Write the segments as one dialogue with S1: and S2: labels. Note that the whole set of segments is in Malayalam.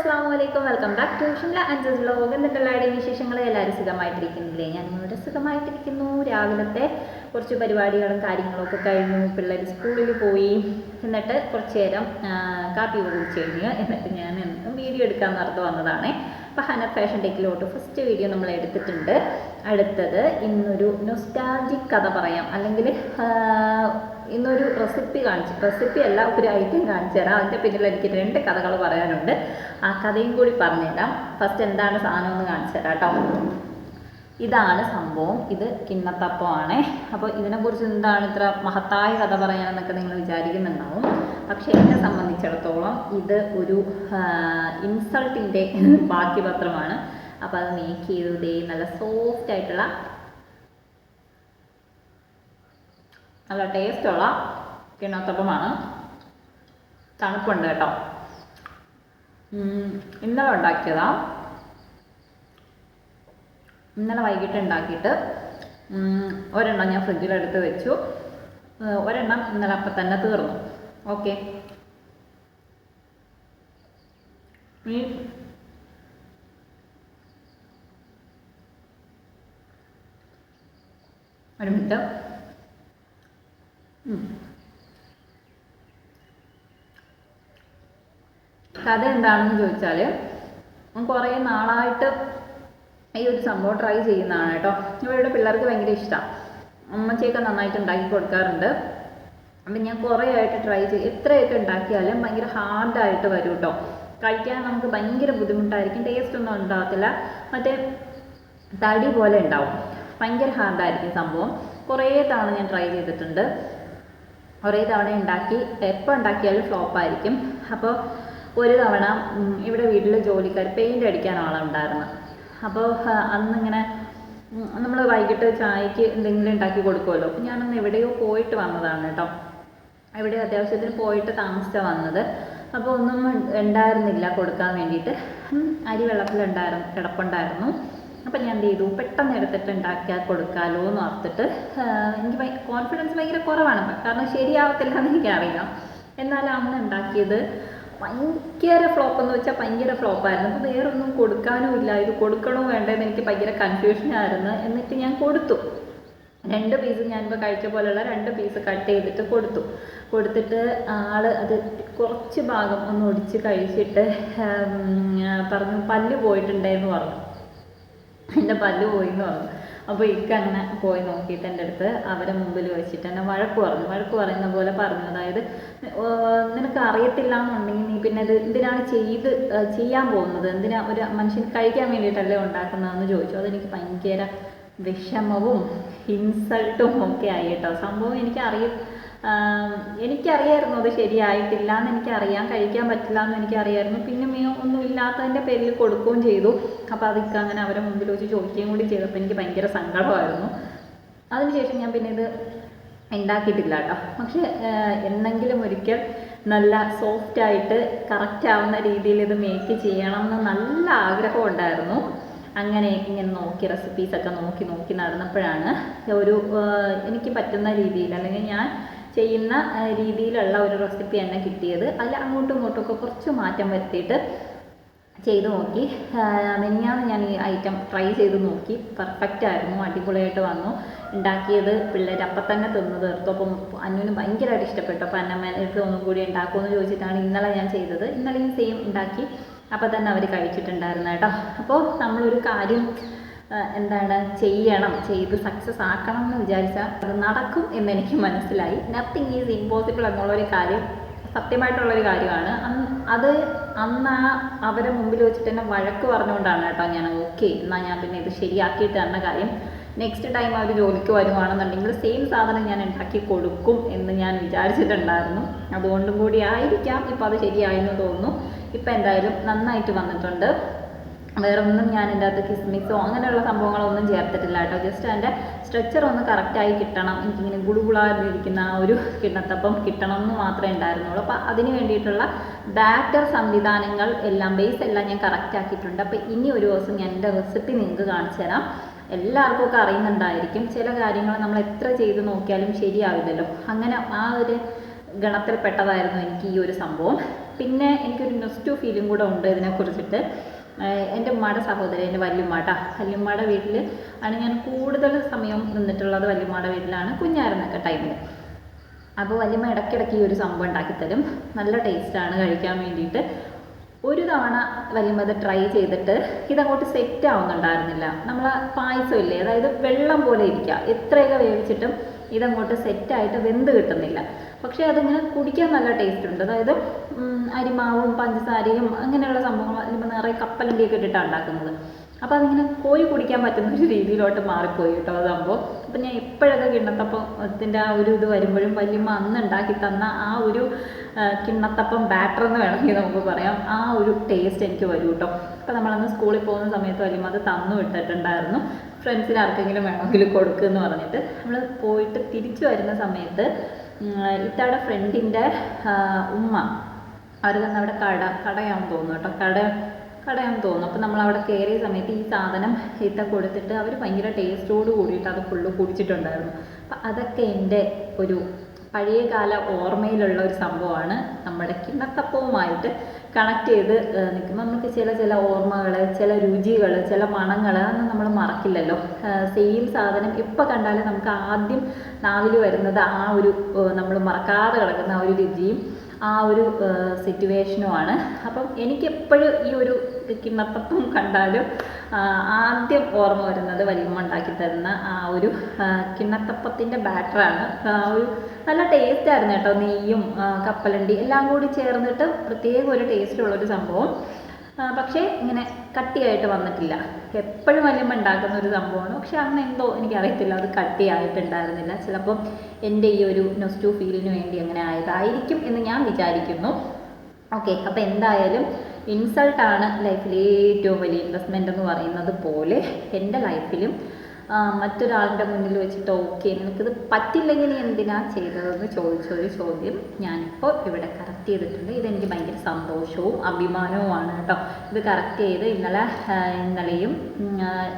S1: അസ്സാം വലൈക്കും welcome back to Shimla Anju's vlog എന്നിട്ടുള്ളവരുടെയും വിശേഷങ്ങൾ? എല്ലാവരും സുഖമായിട്ടിരിക്കുന്നില്ലേ? ഞാൻ ഇവിടെ സുഖമായിട്ടിരിക്കുന്നു. രാവിലത്തെ കുറച്ച് പരിപാടികളും കാര്യങ്ങളും ഒക്കെ കഴിഞ്ഞു. പിള്ളേർ സ്കൂളിൽ പോയി. എന്നിട്ട് കുറച്ച് നേരം കാപ്പി കുടിച്ച് കഴിഞ്ഞു. എന്നിട്ട് ഞാൻ വീഡിയോ എടുക്കാൻ നടന്നു വന്നതാണ്. അപ്പോൾ ഹന ഫാഷൻ ടെക്കിലോട്ട് ഫസ്റ്റ് വീഡിയോ നമ്മൾ എടുത്തിട്ടുണ്ട്. അടുത്തത് ഇന്നൊരു നൊസ്റ്റാൾജിക് കഥ പറയാം. അല്ലെങ്കിൽ ഇന്നൊരു റെസിപ്പി കാണിച്ചു റെസിപ്പി അല്ല ഒരു ഐറ്റം കാണിച്ചു തരാം. അതിന്റെ പിന്നിൽ എനിക്ക് രണ്ട് കഥകൾ പറയാനുണ്ട്. ആ കഥയും കൂടി പറഞ്ഞുതരാം. ഫസ്റ്റ് എന്താണ് സാധനം എന്ന് കാണിച്ചു തരാം കേട്ടോ ഇതാണ് സംഭവം. ഇത് കിണ്ണത്തപ്പമാണ്. അപ്പോൾ ഇതിനെക്കുറിച്ച് എന്താണ് ഇത്ര മഹത്തായ കഥ പറയാനെന്നൊക്കെ നിങ്ങൾ വിചാരിക്കുന്നുണ്ടാവും. പക്ഷേ എന്നെ സംബന്ധിച്ചിടത്തോളം ഇത് ഒരു ഇൻസൾട്ടിന്റെ ബാക്കി പത്രമാണ് അപ്പോൾ അത് മേക്ക് ചെയ്തു ദേ നല്ല സോഫ്റ്റ് ആയിട്ടുള്ള നല്ല ടേസ്റ്റുള്ള കിണ്ണത്തപ്പമാണ്. തണുപ്പുണ്ട് കേട്ടോ. ഇന്നലെ ഉണ്ടാക്കിയതാ. ഇന്നലെ വൈകിട്ട് ഉണ്ടാക്കിയിട്ട് ഒരെണ്ണം ഞാൻ ഫ്രിഡ്ജിലെടുത്ത് വെച്ചു. ഒരെണ്ണം ഇന്നലെ അപ്പം തന്നെ തീർന്നു. ഓക്കെ. ഒരു മിനിറ്റ്. കഥ എന്താണെന്ന് ചോദിച്ചാൽ കുറേ നാളായിട്ട് ഈ ഒരു സംഭവം ട്രൈ ചെയ്യുന്നതാണ് കേട്ടോ. ഇവരുടെ പിള്ളേർക്ക് ഭയങ്കര ഇഷ്ടമാണ് അമ്മച്ചിയൊക്കെ നന്നായിട്ട് ഉണ്ടാക്കി കൊടുക്കാറുണ്ട്. അപ്പം ഞാൻ കുറേ ആയിട്ട് ട്രൈ ചെയ്യും എത്രയൊക്കെ ഉണ്ടാക്കിയാലും ഭയങ്കര ഹാർഡായിട്ട് വരും കേട്ടോ. കഴിക്കാൻ നമുക്ക് ഭയങ്കര ബുദ്ധിമുട്ടായിരിക്കും. ടേസ്റ്റ് ഒന്നും ഉണ്ടാകത്തില്ല. മറ്റേ തടി പോലെ ഉണ്ടാവും. ഭയങ്കര ഹാർഡായിരിക്കും സംഭവം. കുറേ തവണ ഞാൻ ട്രൈ ചെയ്തിട്ടുണ്ട്. കുറേ തവണ ഉണ്ടാക്കി എപ്പോൾ ഉണ്ടാക്കിയാലും ഫ്ലോപ്പായിരിക്കും അപ്പോൾ ഒരു തവണ ഇവിടെ വീട്ടിൽ ജോലിക്കാർ പെയിന്റ് അടിക്കാൻ ആളുണ്ടായിരുന്നു അപ്പോൾ അന്നിങ്ങനെ നമ്മൾ വൈകിട്ട് ചായക്ക് എന്തെങ്കിലും ഉണ്ടാക്കി കൊടുക്കുമല്ലോ അപ്പോൾ ഞാനന്ന് എവിടെയോ പോയിട്ട് വന്നതാണ് കേട്ടോ. എവിടെ അത്യാവശ്യത്തിന് പോയിട്ട് താമസിച്ചാണ് വന്നത്. അപ്പോൾ ഒന്നും ഉണ്ടായിരുന്നില്ല കൊടുക്കാൻ വേണ്ടിയിട്ട്. അരി വെള്ളത്തിലുണ്ടായിരുന്നു കിടപ്പുണ്ടായിരുന്നു. അപ്പം ഞാൻ എന്ത് ചെയ്തു? പെട്ടെന്ന് എടുത്തിട്ട് ഉണ്ടാക്കിയാൽ കൊടുക്കാമല്ലോ എന്ന് ഓർത്തിട്ട് എനിക്ക് കോൺഫിഡൻസ് ഭയങ്കര കുറവാണ്. കാരണം ശരിയാവത്തില്ല എന്ന് എനിക്കറിയാം എന്നാലും അന്ന് ഉണ്ടാക്കിയത് ഭയങ്കര ഫ്ലോപ്പ് എന്ന് വെച്ചാൽ ഭയങ്കര ഫ്ലോപ്പായിരുന്നു അപ്പോൾ വേറെ ഒന്നും കൊടുക്കാനും ഇല്ല. ഇത് കൊടുക്കണോ വേണ്ടതെന്ന് എനിക്ക് ഭയങ്കര കൺഫ്യൂഷൻ ആയിരുന്നു. എന്നിട്ട് ഞാൻ കൊടുത്തു. രണ്ട് പീസ് ഞാനിപ്പോൾ കഴിച്ച പോലെയുള്ള രണ്ട് പീസ് കട്ട് ചെയ്തിട്ട് കൊടുത്തു. കൊടുത്തിട്ട് ആൾ അത് കുറച്ച് ഭാഗം ഒന്ന് ഒടിച്ച് കഴിച്ചിട്ട് പറഞ്ഞു പല്ല് പോയിട്ടുണ്ടെന്ന് പറഞ്ഞു. എന്റെ പല്ല് പോയി എന്ന് പറഞ്ഞു. അപ്പോൾ ഇക്ക അങ്ങനെ പോയി നോക്കിയിട്ട് എന്റെ അടുത്ത് അവരെ മുമ്പിൽ വെച്ചിട്ട് എന്നെ വഴക്ക് പറഞ്ഞു. വഴക്ക് പറയുന്ന പോലെ പറഞ്ഞു. അതായത് നിനക്ക് അറിയത്തില്ല എന്നുണ്ടെങ്കിൽ നീ പിന്നെ ഇത് എന്തിനാണ് ചെയ്ത് ചെയ്യാൻ പോകുന്നത്? എന്തിനാ ഒരു മനുഷ്യൻ കഴിക്കാൻ വേണ്ടിയിട്ടല്ലേ ഉണ്ടാക്കുന്നതെന്ന് ചോദിച്ചു. അതെനിക്ക് ഭയങ്കര വിഷമവും ഇൻസൾട്ടും ഒക്കെ ആയി കേട്ടോ സംഭവം എനിക്കറിയും എനിക്കറിയായിരുന്നു അത് ശരിയായിട്ടില്ല എന്ന് എനിക്കറിയാം. കഴിക്കാൻ പറ്റില്ല എന്ന് എനിക്കറിയായിരുന്നു. പിന്നെ മീ ഒന്നും ഇല്ലാത്തതിന്റെ പേരിൽ കൊടുക്കുകയും ചെയ്തു. അപ്പോൾ അതൊക്കെ അങ്ങനെ അവരെ മുമ്പിൽ വെച്ച് ചോദിക്കുകയും കൂടി ചെയ്തപ്പോൾ എനിക്ക് ഭയങ്കര സങ്കടമായിരുന്നു. അതിനുശേഷം ഞാൻ പിന്നെ ഇത് ഉണ്ടാക്കിയിട്ടില്ല കേട്ടോ. പക്ഷെ എന്നെങ്കിലും ഒരിക്കൽ നല്ല സോഫ്റ്റായിട്ട് കറക്റ്റ് ആവുന്ന രീതിയിൽ ഇത് മേക്ക് ചെയ്യണം എന്ന് നല്ല ആഗ്രഹം ഉണ്ടായിരുന്നു. അങ്ങനെ ഇങ്ങനെ നോക്കി റെസിപ്പീസ് ഒക്കെ നോക്കി നോക്കി നടന്നപ്പോഴാണ് ഒരു എനിക്ക് പറ്റുന്ന രീതിയിൽ അല്ലെങ്കിൽ ഞാൻ ചെയ്യുന്ന രീതിയിലുള്ള ഒരു റെസിപ്പി തന്നെ കിട്ടിയത്. അതിൽ അങ്ങോട്ടും ഇങ്ങോട്ടും ഒക്കെ കുറച്ച് മാറ്റം വരുത്തിയിട്ട് ചെയ്ത് നോക്കി. മെനിഞ്ഞാന്ന് ഞാൻ ഈ ഐറ്റം ട്രൈ ചെയ്ത് നോക്കി. പെർഫെക്റ്റ് ആയിരുന്നു അടിപൊളിയായിട്ട് വന്നു. ഉണ്ടാക്കിയത് പിള്ളേർ അപ്പം തന്നെ തിന്ന് തീർത്തു. അപ്പം അന്നുവിന് ഭയങ്കരമായിട്ട് ഇഷ്ടപ്പെട്ടു. അപ്പം അന്നമ്മേനടുത്ത് ഒന്നും കൂടി ഉണ്ടാക്കുമെന്ന് ചോദിച്ചിട്ടാണ് ഇന്നലെ ഞാൻ ചെയ്തത്. ഇന്നലെയും സെയിം ഉണ്ടാക്കി. അപ്പം തന്നെ അവർ കഴിച്ചിട്ടുണ്ടായിരുന്നു കേട്ടോ അപ്പോൾ നമ്മളൊരു കാര്യം എന്താണ് ചെയ്യണം ചെയ്ത് സക്സസ് ആക്കണം എന്ന് വിചാരിച്ചാൽ അത് നടക്കും എന്നെനിക്ക് മനസ്സിലായി. നത്തിങ് ഈസ് ഇമ്പോസിബിൾ എന്നുള്ളൊരു കാര്യം സത്യമായിട്ടുള്ളൊരു കാര്യമാണ്. അത് അന്ന് ആ അവരെ മുമ്പിൽ വെച്ചിട്ട് തന്നെ വഴക്ക് പറഞ്ഞുകൊണ്ടാണ് കേട്ടോ ഞാൻ ഓക്കെ എന്നാൽ ഞാൻ പിന്നെ ഇത് ശരിയാക്കിയിട്ട് തന്ന കാര്യം. നെക്സ്റ്റ് ടൈം അവർ ജോലിക്ക് വരുവാണെന്നുണ്ടെങ്കിൽ സെയിം സാധനം ഞാൻ ഉണ്ടാക്കി കൊടുക്കും എന്ന് ഞാൻ വിചാരിച്ചിട്ടുണ്ടായിരുന്നു. അതുകൊണ്ടും കൂടി ആയിരിക്കാം. ഇപ്പം അത് ശരിയായെന്ന് തോന്നുന്നു. ഇപ്പം എന്തായാലും നന്നായിട്ട് വന്നിട്ടുണ്ട്. വേറെ ഒന്നും ഞാൻ എന്റെ അകത്ത് കിസ്മിക്സോ അങ്ങനെയുള്ള സംഭവങ്ങളൊന്നും ചേർത്തിട്ടില്ല കേട്ടോ. ജസ്റ്റ് എന്റെ സ്ട്രെച്ചർ ഒന്ന് കറക്റ്റായി കിട്ടണം. എനിക്കിങ്ങനെ ഗുളുഗുളാതിരിക്കുന്ന ആ ഒരു കിണത്തപ്പം കിട്ടണം എന്ന് മാത്രമേ ഉണ്ടായിരുന്നുള്ളൂ. അപ്പോൾ അതിന് വേണ്ടിയിട്ടുള്ള ബാറ്റർ സംവിധാനങ്ങൾ എല്ലാം ബേസ് എല്ലാം ഞാൻ കറക്റ്റ് ആക്കിയിട്ടുണ്ട്. അപ്പോൾ ഇനി ഒരു ദിവസം ഞാൻ എന്റെ റെസിപ്പി നിങ്ങൾക്ക് കാണിച്ചു തരാം. എല്ലാവർക്കും ഒക്കെ അറിയുന്നുണ്ടായിരിക്കും. ചില കാര്യങ്ങൾ നമ്മൾ എത്ര ചെയ്ത് നോക്കിയാലും ശരിയാവില്ലല്ലോ. അങ്ങനെ ആ ഒരു ഗണത്തിൽപ്പെട്ടതായിരുന്നു എനിക്ക് ഈ ഒരു സംഭവം. പിന്നെ എനിക്കൊരു നെസ്റ്റു ഫീലും കൂടെ ഉണ്ട് ഇതിനെക്കുറിച്ചിട്ട് എന്റെ ഉമ്മയുടെ സഹോദരി എന്റെ വല്യുമ്മാട്ട. വല്യമ്മയുടെ വീട്ടിൽ ആണ് ഞാൻ കൂടുതൽ സമയം നിന്നിട്ടുള്ളത്. വല്യമ്മയുടെ വീട്ടിലാണ്. കുഞ്ഞായിരുന്നൊക്കെ ടൈമിൽ അപ്പോൾ വല്യമ്മ ഇടയ്ക്കിടയ്ക്ക് ഈ ഒരു സംഭവം ഉണ്ടാക്കിത്തരും. നല്ല ടേസ്റ്റാണ് കഴിക്കാൻ വേണ്ടിയിട്ട്. ഒരു തവണ അത് ട്രൈ ചെയ്തിട്ട് ഇതങ്ങോട്ട് സെറ്റ് ആവുന്നുണ്ടായിരുന്നില്ല. നമ്മൾ പായസമില്ലേ അതായത് വെള്ളം പോലെ ഇരിക്കുക എത്രയൊക്കെ വേവിച്ചിട്ടും ഇതങ്ങോട്ട് സെറ്റായിട്ട് വെന്ത് കിട്ടുന്നില്ല. പക്ഷേ അതിങ്ങനെ കുടിക്കാൻ നല്ല ടേസ്റ്റ് ഉണ്ട്. അതായത് അരിമാവും പഞ്ചസാരയും അങ്ങനെയുള്ള സംഭവങ്ങൾ വല്യമ്മ നിറയെ കപ്പലണ്ടിയൊക്കെ ഇട്ടിട്ടാണ് ഉണ്ടാക്കുന്നത്. അപ്പോൾ അതിങ്ങനെ കോരി കുടിക്കാൻ പറ്റുന്ന ഒരു രീതിയിലോട്ട് മാറിപ്പോയി കേട്ടോ ആ സംഭവം അപ്പം ഞാൻ എപ്പോഴൊക്കെ കിണ്ണത്തപ്പത്തിന്റെ ആ ഒരു ഇത് വരുമ്പോഴും വല്യമ്മ അന്ന് ഉണ്ടാക്കി തന്ന ആ ഒരു കിണ്ണത്തപ്പം ബാറ്റർ എന്ന് വേണമെങ്കിൽ നമുക്ക് പറയാം. ആ ഒരു ടേസ്റ്റ് എനിക്ക് വരും കേട്ടോ. അപ്പോൾ നമ്മളന്ന് സ്കൂളിൽ പോകുന്ന സമയത്ത് വല്യമ്മ അത് തന്നു വിട്ടിട്ടുണ്ടായിരുന്നു. ഫ്രണ്ട്സിന് ആർക്കെങ്കിലും വേണമെങ്കിൽ കൊടുക്കുമെന്ന് പറഞ്ഞിട്ട്. നമ്മൾ പോയിട്ട് തിരിച്ചു വരുന്ന സമയത്ത് ഇത്തവണ ഫ്രണ്ടിന്റെ ഉമ്മ അവർ തന്നെ അവിടെ കട കടയാണെന്ന് തോന്നുന്നു കേട്ടോ. കട കടയാണെന്ന് തോന്നുന്നു. അപ്പോൾ നമ്മൾ അവിടെ കയറിയ സമയത്ത് ഈ സാധനം ഇത്ത കൊടുത്തിട്ട് അവർ ഭയങ്കര ടേസ്റ്റോട് കൂടിയിട്ട് അത് ഫുള്ള് കുടിച്ചിട്ടുണ്ടായിരുന്നു. അപ്പം അതൊക്കെ എന്റെ ഒരു പഴയകാല ഓർമ്മയിലുള്ള ഒരു സംഭവമാണ്. നമ്മുടെ കിണ്ണത്തപ്പവുമായിട്ട് കണക്ട് ചെയ്ത് നിൽക്കുമ്പോൾ നമുക്ക് ചില ചില ഓർമ്മകൾ ചില രുചികൾ ചില മണങ്ങൾ അതൊന്നും നമ്മൾ മറക്കില്ലല്ലോ. സെയിം സാധനം എപ്പോൾ കണ്ടാലും നമുക്ക് ആദ്യം നാവിൽ വരുന്നത് ആ ഒരു നമ്മൾ മറക്കാതെ കിടക്കുന്ന ആ ഒരു രുചിയും ആ ഒരു സിറ്റുവേഷനുമാണ് അപ്പം എനിക്കെപ്പോഴും ഈ ഒരു കിണ്ണത്തപ്പം കണ്ടാലും ആദ്യം ഓർമ്മ വരുന്നത് വലിയമ്മ ഉണ്ടാക്കി തരുന്ന ആ ഒരു കിണ്ണത്തപ്പത്തിന്റെ ബാറ്ററാണ്. ആ ഒരു നല്ല ടേസ്റ്റ് ആയിരുന്നു കേട്ടോ നെയ്യും കപ്പലണ്ടി എല്ലാം കൂടി ചേർന്നിട്ട് പ്രത്യേക ഒരു ടേസ്റ്റുള്ളൊരു സംഭവം. പക്ഷേ ഇങ്ങനെ കട്ടിയായിട്ട് വന്നിട്ടില്ല. എപ്പോഴും വല്യമ്മ ഉണ്ടാക്കുന്ന ഒരു സംഭവമാണ്. പക്ഷെ അന്ന് എന്തോ എനിക്കറിയത്തില്ല. അത് കട്ടിയായിട്ടുണ്ടായിരുന്നില്ല. ചിലപ്പം എന്റെ ഈ ഒരു നൊസ്റ്റു ഫീലിന് വേണ്ടി അങ്ങനെ ആയതായിരിക്കും എന്ന് ഞാൻ വിചാരിക്കുന്നു. ഓക്കെ അപ്പോൾ എന്തായാലും ഇൻസൾട്ടാണ് ലൈഫിലെ ഏറ്റവും വലിയ ഇൻവെസ്റ്റ്മെന്റ് എന്ന് പറയുന്നത് പോലെ എന്റെ ലൈഫിലും മറ്റൊരാളുടെ മുന്നിൽ വെച്ചിട്ട് ഓക്കെ നിനക്കിത് പറ്റില്ലെങ്കിൽ എന്തിനാ ചെയ്തതെന്ന് ചോദിച്ച ഒരു ചോദ്യം ഞാനിപ്പോൾ ഇവിടെ കറക്റ്റ് ചെയ്തിട്ടുണ്ട്. ഇതെനിക്ക് ഭയങ്കര സന്തോഷവും അഭിമാനവുമാണ് കേട്ടോ. ഇത് കറക്റ്റ് ചെയ്ത് ഇന്നലെ ഇന്നലെയും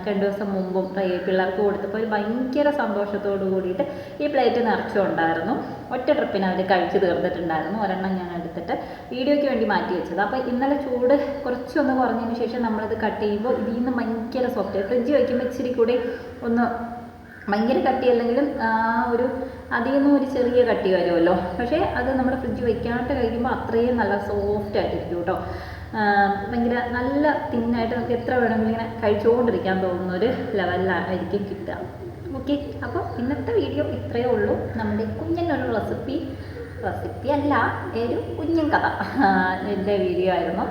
S1: രണ്ട് ദിവസം മുമ്പും പിള്ളേർക്ക് കൊടുത്തപ്പോൾ ഭയങ്കര സന്തോഷത്തോട് കൂടിയിട്ട് ഈ പ്ലേറ്റ് നിറച്ചുണ്ടായിരുന്നു ഒറ്റ ട്രിപ്പിന് അവർ കഴിച്ചു തീർന്നിട്ടുണ്ടായിരുന്നു. ഒരെണ്ണം ഞാൻ എടുത്തിട്ട് വീഡിയോയ്ക്ക് വേണ്ടി മാറ്റി വെച്ചത്. അപ്പോൾ ഇന്നലെ ചൂട് കുറച്ചൊന്ന് കുറഞ്ഞതിന് ശേഷം നമ്മളിത് കട്ട് ചെയ്യുമ്പോൾ ഇതിൽ നിന്ന് ഭയങ്കര സോഫ്റ്റ് ഫ്രിഡ്ജ് വയ്ക്കുമ്പോൾ ഇച്ചിരി കൂടി ഒന്ന് ഭയങ്കര കട്ടിയല്ലെങ്കിലും ആ ഒരു അതിൽ നിന്നും ഒരു ചെറിയ കട്ടി വരുമല്ലോ. പക്ഷേ അത് നമ്മൾ ഫ്രിഡ്ജ് വെക്കാണ്ട് കഴിക്കുമ്പോൾ അത്രയും നല്ല സോഫ്റ്റ് ആയിട്ടിരിക്കും കേട്ടോ. ഭയങ്കര നല്ല തിന്നായിട്ട് നമുക്ക് എത്ര വേണമെങ്കിലും ഇങ്ങനെ കഴിച്ചുകൊണ്ടിരിക്കാൻ തോന്നുന്ന ഒരു ലെവലിലായിരിക്കും കിട്ടുക. ഓക്കെ അപ്പോൾ ഇന്നത്തെ വീഡിയോ ഇത്രയേ ഉള്ളൂ. നമ്മുടെ കുഞ്ഞിനൊരു റെസിപ്പി റെസിപ്പി അല്ല ഒരു കുഞ്ഞൻ കഥ. എന്റെ വീഡിയോ ആയിരുന്നു.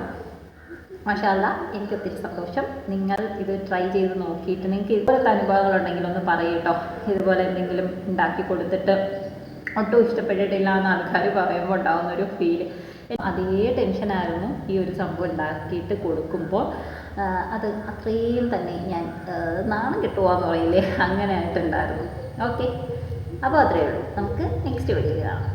S1: മാഷാല്ല എനിക്ക് ഒത്തിരി സന്തോഷം. നിങ്ങൾ ഇത് ട്രൈ ചെയ്ത് നോക്കിയിട്ട് നിങ്ങൾക്ക് ഇതുപോലത്തെ അനുഭവങ്ങളുണ്ടെങ്കിൽ ഒന്ന് പറയൂട്ടോ. ഇതുപോലെ എന്തെങ്കിലും ഉണ്ടാക്കി കൊടുത്തിട്ട് ഒട്ടും ഇഷ്ടപ്പെട്ടിട്ടില്ല എന്ന് ആൾക്കാർ പറയുമ്പോൾ ഉണ്ടാകുന്ന ഒരു ഫീൽ അതേ ടെൻഷനായിരുന്നു ഈ ഒരു സംഭവം ഉണ്ടാക്കിയിട്ട് കൊടുക്കുമ്പോൾ. അത് അത്രയും തന്നെ ഞാൻ നാണം നാണം കിട്ടുവാന്ന് പറയില്ലേ അങ്ങനെ ആയിട്ടുണ്ടായിരുന്നു. ഓക്കെ അപ്പോൾ അത്രയേ ഉള്ളൂ. നമുക്ക് നെക്സ്റ്റ് വീഡിയോയിൽ കാണാം.